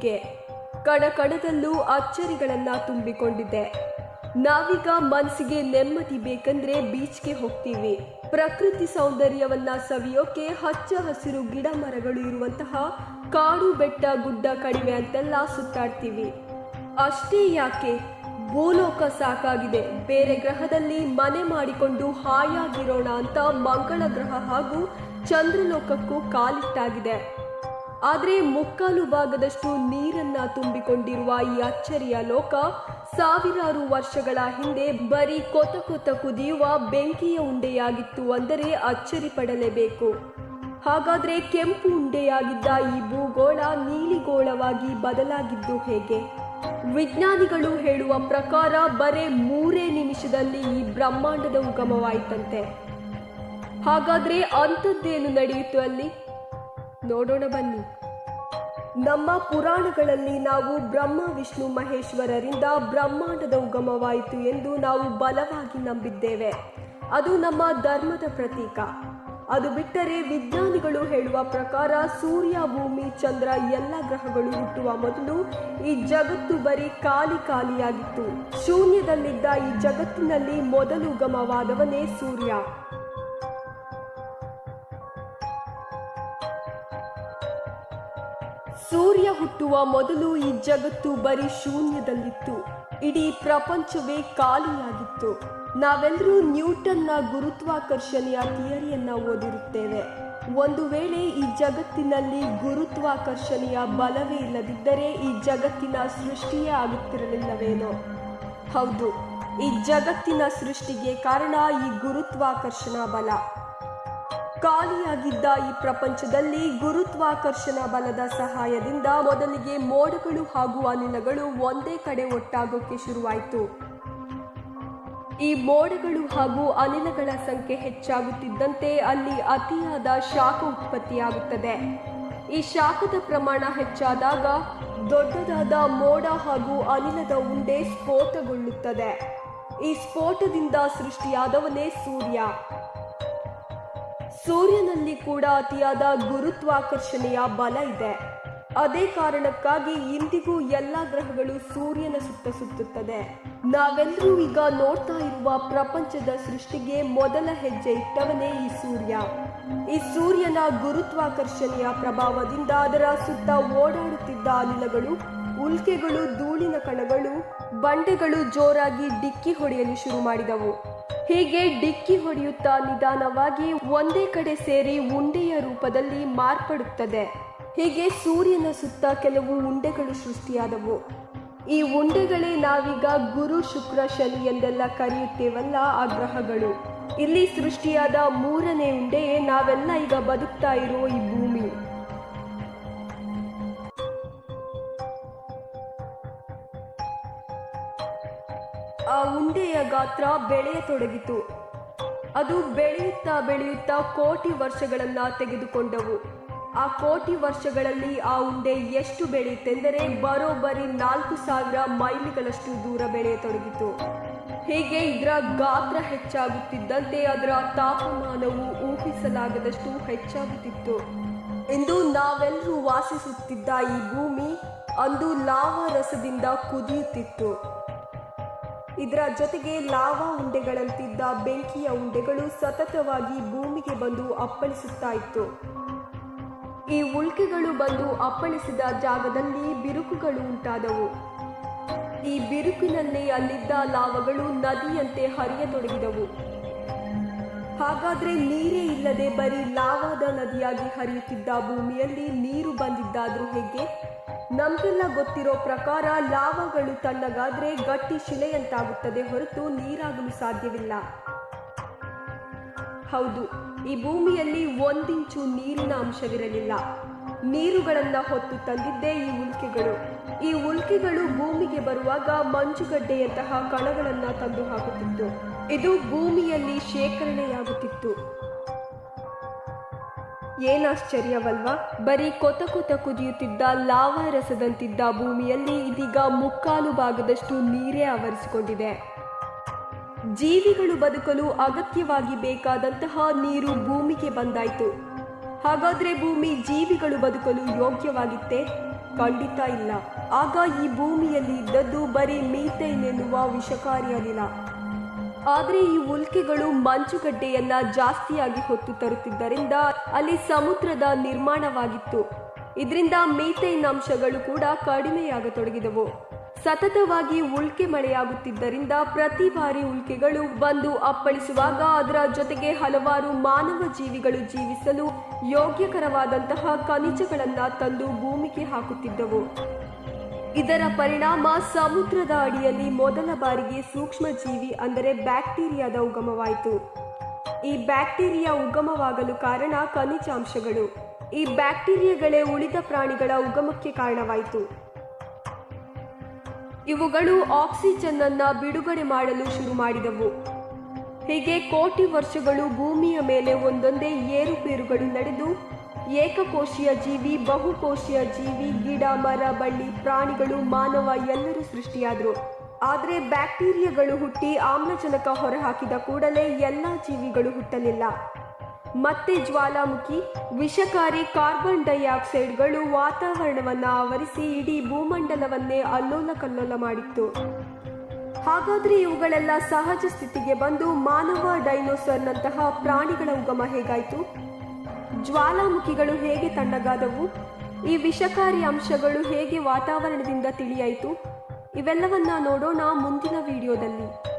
ಹೀಗೆ ಕಣ ಕಣದಲ್ಲೂ ಅಚ್ಚರಿಗಳನ್ನ ತುಂಬಿಕೊಂಡಿದೆ. ನಾವೀಗ ಮನಸ್ಸಿಗೆ ನೆಮ್ಮದಿ ಬೇಕಂದ್ರೆ ಬೀಚ್ಗೆ ಹೋಗ್ತೀವಿ. ಪ್ರಕೃತಿ ಸೌಂದರ್ಯವನ್ನ ಸವಿಯೋಕೆ ಹಚ್ಚ ಹಸಿರು ಗಿಡ ಮರಗಳು ಇರುವಂತಹ ಕಾಡು ಬೆಟ್ಟ ಗುಡ್ಡ ಕಡಿಮೆ ಅಂತೆಲ್ಲ ಸುತ್ತಾಡ್ತೀವಿ. ಅಷ್ಟೇ ಯಾಕೆ? ಭೂಲೋಕ ಸಾಕಾಗಿದೆ. ಬೇರೆ ಗ್ರಹದಲ್ಲಿ ಮನೆ ಮಾಡಿಕೊಂಡು ಹಾಯಾಗಿರೋಣ ಅಂತ ಮಂಗಳ ಗ್ರಹ ಹಾಗೂ ಚಂದ್ರಲೋಕಕ್ಕೂ ಕಾಲಿಟ್ಟಾಗಿದೆ. ಆದರೆ ಮುಕ್ಕಾಲು ಭಾಗದಷ್ಟು ನೀರನ್ನ ತುಂಬಿಕೊಂಡಿರುವ ಈ ಅಚ್ಚರಿಯ ಲೋಕ ಸಾವಿರಾರು ವರ್ಷಗಳ ಹಿಂದೆ ಬರೀ ಕೊತ ಕೊತ ಕುದಿಯುವ ಬೆಂಕಿಯ ಉಂಡೆಯಾಗಿತ್ತು ಅಂದರೆ ಅಚ್ಚರಿ ಪಡಲೇಬೇಕು. ಹಾಗಾದ್ರೆ ಕೆಂಪು ಉಂಡೆಯಾಗಿದ್ದ ಈ ಭೂಗೋಳ ನೀಲಿಗೋಳವಾಗಿ ಬದಲಾಗಿದ್ದು ಹೇಗೆ? ವಿಜ್ಞಾನಿಗಳು ಹೇಳುವ ಪ್ರಕಾರ ಬರೇ ಮೂರೇ ನಿಮಿಷದಲ್ಲಿ ಈ ಬ್ರಹ್ಮಾಂಡದ ಉಗಮವಾಯಿತಂತೆ. ಹಾಗಾದ್ರೆ ಅಂಥದ್ದೇನು ನಡೆಯಿತು ಅಲ್ಲಿ? ನೋಡೋಣ ಬನ್ನಿ. ನಮ್ಮ ಪುರಾಣಗಳಲ್ಲಿ ನಾವು ಬ್ರಹ್ಮ, ವಿಷ್ಣು, ಮಹೇಶ್ವರರಿಂದ ಬ್ರಹ್ಮಾಂಡದ ಉಗಮವಾಯಿತು ಎಂದು ನಾವು ಬಲವಾಗಿ ನಂಬಿದ್ದೇವೆ. ಅದು ನಮ್ಮ ಧರ್ಮದ ಪ್ರತೀಕ. ಅದು ಬಿಟ್ಟರೆ ವಿಜ್ಞಾನಿಗಳು ಹೇಳುವ ಪ್ರಕಾರ ಸೂರ್ಯ, ಭೂಮಿ, ಚಂದ್ರ ಎಲ್ಲ ಗ್ರಹಗಳು ಹುಟ್ಟುವ ಮೊದಲು ಈ ಜಗತ್ತು ಬರೀ ಖಾಲಿ ಖಾಲಿಯಾಗಿತ್ತು. ಶೂನ್ಯದಲ್ಲಿದ್ದ ಈ ಜಗತ್ತಿನಲ್ಲಿ ಮೊದಲು ಉಗಮವಾದವನೇ ಸೂರ್ಯ. ಸೂರ್ಯ ಹುಟ್ಟುವ ಮೊದಲು ಈ ಜಗತ್ತು ಬರೀ ಶೂನ್ಯದಲ್ಲಿತ್ತು. ಇಡೀ ಪ್ರಪಂಚವೇ ಖಾಲಿಯಾಗಿತ್ತು. ನಾವೆಲ್ಲರೂ ನ್ಯೂಟನ್ನ ಗುರುತ್ವಾಕರ್ಷಣೆಯ ಥಿಯರಿಯನ್ನ ಓದಿರುತ್ತೇವೆ. ಒಂದು ವೇಳೆ ಈ ಜಗತ್ತಿನಲ್ಲಿ ಗುರುತ್ವಾಕರ್ಷಣೆಯ ಬಲವೇ ಇಲ್ಲದಿದ್ದರೆ ಈ ಜಗತ್ತಿನ ಸೃಷ್ಟಿಯೇ ಆಗುತ್ತಿರಲಿಲ್ಲವೇನೋ. ಹೌದು, ಈ ಜಗತ್ತಿನ ಸೃಷ್ಟಿಗೆ ಕಾರಣ ಈ ಗುರುತ್ವಾಕರ್ಷಣಾ ಬಲ. ಖಾಲಿಯಾಗಿದ್ದ ಈ ಪ್ರಪಂಚದಲ್ಲಿ ಗುರುತ್ವಾಕರ್ಷಣ ಬಲದ ಸಹಾಯದಿಂದ ಮೊದಲಿಗೆ ಮೋಡಗಳು ಹಾಗೂ ಅನಿಲಗಳು ಒಂದೇ ಕಡೆ ಒಟ್ಟಾಗೋಕೆ ಶುರುವಾಯಿತು. ಈ ಮೋಡಗಳು ಹಾಗೂ ಅನಿಲಗಳ ಸಂಖ್ಯೆ ಹೆಚ್ಚಾಗುತ್ತಿದ್ದಂತೆ ಅಲ್ಲಿ ಅತಿಯಾದ ಶಾಖ ಉತ್ಪತ್ತಿಯಾಗುತ್ತದೆ. ಈ ಶಾಖದ ಪ್ರಮಾಣ ಹೆಚ್ಚಾದಾಗ ದೊಡ್ಡದಾದ ಮೋಡ ಹಾಗೂ ಅನಿಲದ ಉಂಡೆ ಸ್ಫೋಟಗೊಳ್ಳುತ್ತದೆ. ಈ ಸ್ಫೋಟದಿಂದ ಸೃಷ್ಟಿಯಾದವನೇ ಸೂರ್ಯ. ಸೂರ್ಯನಲ್ಲಿ ಕೂಡ ಅತಿಯಾದ ಗುರುತ್ವಾಕರ್ಷಣೆಯ ಬಲ ಇದೆ. ಅದೇ ಕಾರಣಕ್ಕಾಗಿ ಇಂದಿಗೂ ಎಲ್ಲ ಗ್ರಹಗಳು ಸೂರ್ಯನ ಸುತ್ತ ಸುತ್ತುತ್ತದೆ. ನಾವೆಲ್ಲರೂ ಈಗ ನೋಡ್ತಾ ಇರುವ ಪ್ರಪಂಚದ ಸೃಷ್ಟಿಗೆ ಮೊದಲ ಹೆಜ್ಜೆ ಇಟ್ಟವನೇ ಈ ಸೂರ್ಯ. ಈ ಸೂರ್ಯನ ಗುರುತ್ವಾಕರ್ಷಣೆಯ ಪ್ರಭಾವದಿಂದ ಅದರ ಸುತ್ತ ಓಡಾಡುತ್ತಿದ್ದ ಅನಿಲಗಳು, ಉಲ್ಕೆಗಳು, ಧೂಳಿನ ಕಣಗಳು, ಬಂಡೆಗಳು ಜೋರಾಗಿ ಡಿಕ್ಕಿ ಹೊಡೆಯಲು ಶುರು ಮಾಡಿದವು. ಹೀಗೆ ಡಿಕ್ಕಿ ಹೊಡೆಯುತ್ತಾ ನಿಧಾನವಾಗಿ ಒಂದೇ ಕಡೆ ಸೇರಿ ಉಂಡೆಯ ರೂಪದಲ್ಲಿ ಮಾರ್ಪಡುತ್ತದೆ. ಹೀಗೆ ಸೂರ್ಯನ ಸುತ್ತ ಕೆಲವು ಉಂಡೆಗಳು ಸೃಷ್ಟಿಯಾದವು. ಈ ಉಂಡೆಗಳೇ ನಾವೀಗ ಗುರು ಶುಕ್ರ ಶನಿ ಎಂದೆಲ್ಲ ಕರೆಯುತ್ತೇವಲ್ಲ ಆ ಗ್ರಹಗಳು. ಇಲ್ಲಿ ಸೃಷ್ಟಿಯಾದ ಮೂರನೇ ಉಂಡೆಯೇ ನಾವೆಲ್ಲ ಈಗ ಬದುಕ್ತಾ ಇರೋ ಈ ಭೂಮಿ. ಆ ಉಂಡೆಯ ಗಾತ್ರ ಬೆಳೆಯತೊಡಗಿತು. ಅದು ಬೆಳೆಯುತ್ತಾ ಬೆಳೆಯುತ್ತಾ ಕೋಟಿ ವರ್ಷಗಳನ್ನ ತೆಗೆದುಕೊಂಡವು. ಆ ಕೋಟಿ ವರ್ಷಗಳಲ್ಲಿ ಆ ಉಂಡೆ ಎಷ್ಟು ಬೆಳೆಯುತ್ತೆಂದರೆ ಬರೋಬ್ಬರಿ ನಾಲ್ಕು ಸಾವಿರ ಮೈಲಿಗಳಷ್ಟು ದೂರ ಬೆಳೆಯತೊಡಗಿತು. ಹೀಗೆ ಇದರ ಗಾತ್ರ ಹೆಚ್ಚಾಗುತ್ತಿದ್ದಂತೆ ಅದರ ತಾಪಮಾನವು ಊಹಿಸಲಾಗದಷ್ಟು ಹೆಚ್ಚಾಗುತ್ತಿತ್ತು. ಎಂದು ನಾವೆಲ್ಲರೂ ವಾಸಿಸುತ್ತಿದ್ದ ಈ ಭೂಮಿ ಅಂದು ಲಾವ ರಸದಿಂದ ಕುದಿಯುತ್ತಿತ್ತು. ಇದರ ಜೊತೆಗೆ ಲಾವಾ ಉಂಡೆಗಳಂತಿದ್ದ ಬೆಂಕಿಯ ಉಂಡೆಗಳು ಸತತವಾಗಿ ಭೂಮಿಗೆ ಬಂದು ಅಪ್ಪಳಿಸುತ್ತಾ ಇತ್ತು. ಈ ಉಲ್ಕೆಗಳು ಬಂದು ಅಪ್ಪಳಿಸಿದ ಜಾಗದಲ್ಲಿ ಬಿರುಕುಗಳು ಉಂಟಾದವು. ಈ ಬಿರುಕಿನಲ್ಲಿ ಅಲ್ಲಿದ್ದ ಲಾವಗಳು ನದಿಯಂತೆ ಹರಿಯತೊಡಗಿದವು. ಹಾಗಾದ್ರೆ ನೀರೇ ಇಲ್ಲದೆ ಬರೀ ಲಾವಾದ ನದಿಯಾಗಿ ಹರಿಯುತ್ತಿದ್ದ ಭೂಮಿಯಲ್ಲಿ ನೀರು ಬಂದಿದ್ದಾದ್ರೂ ಹೇಗೆ? ನಮ್ಗೆಲ್ಲ ಗೊತ್ತಿರೋ ಪ್ರಕಾರ ಲಾವಾಗಳು ತಣ್ಣಗಾದ್ರೆ ಗಟ್ಟಿ ಶಿಲೆಯಂತಾಗುತ್ತದೆ ಹೊರತು ನೀರಾಗಲು ಸಾಧ್ಯವಿಲ್ಲ. ಹೌದು, ಈ ಭೂಮಿಯಲ್ಲಿ ಒಂದಿಂಚು ನೀರಿನ ಅಂಶವಿರಲಿಲ್ಲ. ನೀರುಗಳನ್ನ ಹೊತ್ತು ತಂದಿದ್ದೇ ಈ ಉಲ್ಕೆಗಳು. ಈ ಉಲ್ಕೆಗಳು ಭೂಮಿಗೆ ಬರುವಾಗ ಮಂಜುಗಡ್ಡೆಯಂತಹ ಕಣಗಳನ್ನ ತಂದು ಹಾಕುತ್ತಿತ್ತು. ಇದು ಭೂಮಿಯಲ್ಲಿ ಶೇಖರಣೆಯಾಗುತ್ತಿತ್ತು. ಏನಾಶ್ಚರ್ಯವಲ್ವಾ ಬರೀ ಕೊತ ಕೊತ ಕುದಿಯುತ್ತಿದ್ದ ಲಾವಾ ರಸದಂತಿದ್ದ ಭೂಮಿಯಲ್ಲಿ ಇದೀಗ ಮುಕ್ಕಾಲು ಭಾಗದಷ್ಟು ನೀರೇ ಆವರಿಸಿಕೊಂಡಿದೆ. ಜೀವಿಗಳು ಬದುಕಲು ಅಗತ್ಯವಾಗಿ ಬೇಕಾದಂತಹ ನೀರು ಭೂಮಿಗೆ ಬಂದಾಯಿತು. ಹಾಗಾದ್ರೆ ಭೂಮಿ ಜೀವಿಗಳು ಬದುಕಲು ಯೋಗ್ಯವಾಗಿತ್ತೆ? ಖಂಡಿತ ಇಲ್ಲ. ಆಗ ಈ ಭೂಮಿಯಲ್ಲಿ ಇದ್ದದ್ದು ಬರೀ ಮೀಥೇನ್ ಎನ್ನುವ ವಿಷಕಾರಿ ಅನಿಲ ಆದರೆ ಈ ಉಲ್ಕೆಗಳು ಮಂಜುಗಡ್ಡೆಯನ್ನ ಜಾಸ್ತಿಯಾಗಿ ಹೊತ್ತು ತರುತ್ತಿದ್ದರಿಂದ ಅಲ್ಲಿ ಸಮುದ್ರದ ನಿರ್ಮಾಣವಾಗಿತ್ತು. ಇದರಿಂದ ಮೀಥೈನ್ ಅಂಶಗಳು ಕೂಡ ಕಡಿಮೆಯಾಗತೊಡಗಿದವು. ಸತತವಾಗಿ ಉಲ್ಕೆ ಮಳೆಯಾಗುತ್ತಿದ್ದರಿಂದ ಪ್ರತಿ ಬಾರಿ ಉಲ್ಕೆಗಳು ಬಂದು ಅಪ್ಪಳಿಸುವಾಗ ಅದರ ಜೊತೆಗೆ ಹಲವಾರು ಮಾನವ ಜೀವಿಗಳು ಜೀವಿಸಲು ಯೋಗ್ಯಕರವಾದಂತಹ ಖನಿಜಗಳನ್ನು ತಂದು ಭೂಮಿಗೆ ಹಾಕುತ್ತಿದ್ದವು. ಇದರ ಪರಿಣಾಮ ಸಮುದ್ರದ ಅಡಿಯಲ್ಲಿ ಮೊದಲ ಬಾರಿಗೆ ಸೂಕ್ಷ್ಮಜೀವಿ ಅಂದರೆ ಬ್ಯಾಕ್ಟೀರಿಯಾದ ಉಗಮವಾಯಿತು. ಈ ಬ್ಯಾಕ್ಟೀರಿಯಾ ಉಗಮವಾಗಲು ಕಾರಣ ಖನಿಜಾಂಶಗಳು. ಈ ಬ್ಯಾಕ್ಟೀರಿಯಾಗಳೇ ಉಳಿದ ಪ್ರಾಣಿಗಳ ಉಗಮಕ್ಕೆ ಕಾರಣವಾಯಿತು. ಇವುಗಳು ಆಕ್ಸಿಜನ್ ಅನ್ನ ಬಿಡುಗಡೆ ಮಾಡಲು ಶುರು ಮಾಡಿದವು. ಹೀಗೆ ಕೋಟಿ ವರ್ಷಗಳು ಭೂಮಿಯ ಮೇಲೆ ಒಂದೊಂದೇ ಏರುಪೇರುಗಳು ನಡೆದು ಏಕಕೋಶೀಯ ಜೀವಿ, ಬಹುಕೋಶೀಯ ಜೀವಿ, ಗಿಡ, ಮರ, ಬಳ್ಳಿ, ಪ್ರಾಣಿಗಳು, ಮಾನವ ಎಲ್ಲರೂ ಸೃಷ್ಟಿಯಾದರು. ಆದರೆ ಬ್ಯಾಕ್ಟೀರಿಯಾಗಳು ಹುಟ್ಟಿ ಆಮ್ಲಜನಕ ಹೊರಹಾಕಿದ ಕೂಡಲೇ ಎಲ್ಲ ಜೀವಿಗಳು ಹುಟ್ಟಲಿಲ್ಲ. ಮತ್ತೆ ಜ್ವಾಲಾಮುಖಿ, ವಿಷಕಾರಿ ಕಾರ್ಬನ್ ಡೈಆಕ್ಸೈಡ್ಗಳು ವಾತಾವರಣವನ್ನು ಆವರಿಸಿ ಇಡೀ ಭೂಮಂಡಲವನ್ನೇ ಅಲ್ಲೋಲ ಕಲ್ಲೋಲ ಮಾಡಿತ್ತು. ಹಾಗಾದ್ರೆ ಇವುಗಳೆಲ್ಲ ಸಹಜ ಸ್ಥಿತಿಗೆ ಬಂದು ಮಾನವ ಡೈನೋಸರ್ನಂತಹ ಪ್ರಾಣಿಗಳ ಉಗಮ ಹೇಗಾಯಿತು? ಜ್ವಾಲಾಮುಖಿಗಳು ಹೇಗೆ ತಣ್ಣಗಾದವು ಈ ವಿಷಕಾರಿ ಅಂಶಗಳು ಹೇಗೆ ವಾತಾವರಣದಿಂದ ತಿಳಿಯಾಯಿತು? ಇವೆಲ್ಲವನ್ನ ನೋಡೋಣ ಮುಂದಿನ ವಿಡಿಯೋದಲ್ಲಿ.